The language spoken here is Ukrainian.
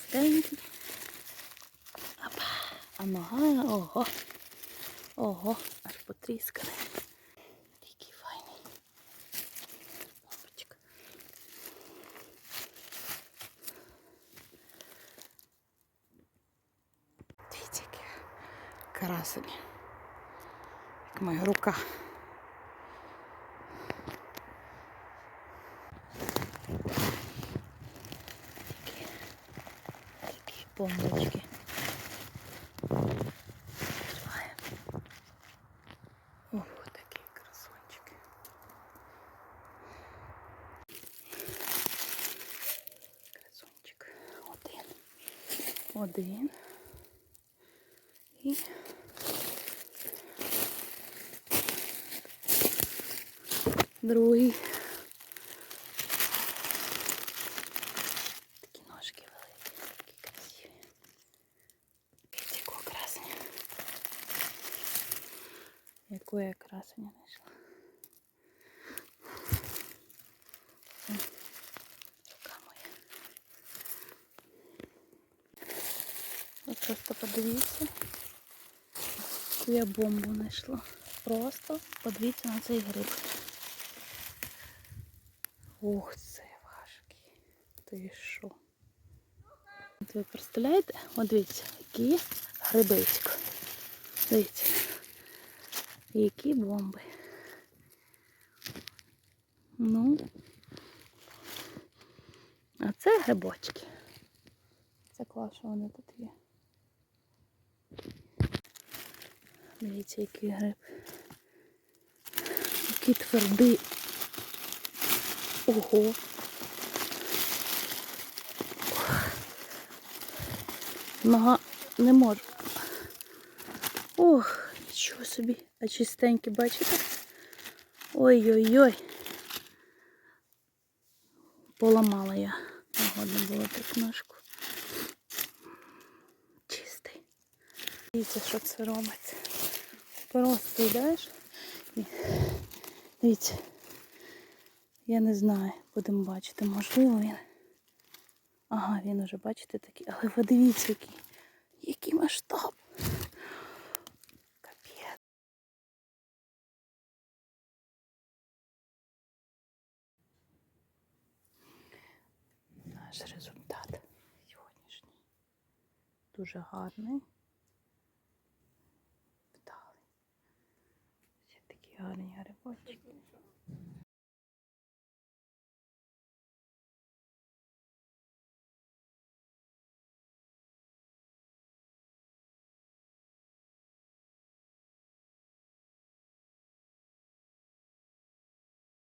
чистенький. Опа. А нога, ого. Ого, аж потріскане. Який файний. Бабочка. Дивіться, які красені. Як моя рука. такі бомбочки. Відкриваємо. Ох, такі красончики. Красончик. Один. Один. І другий. Яку я красення знайшла. Просто подивіться, яку я бомбу знайшла. Просто подивіться на цей гриб. Ух, це важкий. Ти що? От ви представляєте? От дивіться, які грибисько. Дивіться. Які бомби. Ну. А це грибочки. Це клас, що вони тут є. Дивіться, який гриб. Який твердий. Ого. Нога не можу. Ох, нічого собі. А чистенькі, бачите? Ой-ой-ой. Поламала я. Нагодно було так ножку. Чистий. Дивіться, що це робиться. Просто йдеш. і Дивіться. Я не знаю, будемо бачити. Можливо він. Ага, він уже, бачите, такий. Але ви дивіться, який. Який масштаб. Наш результат сьогоднішній. Дуже гарний. Вдалий. Всі такі гарні грибочки.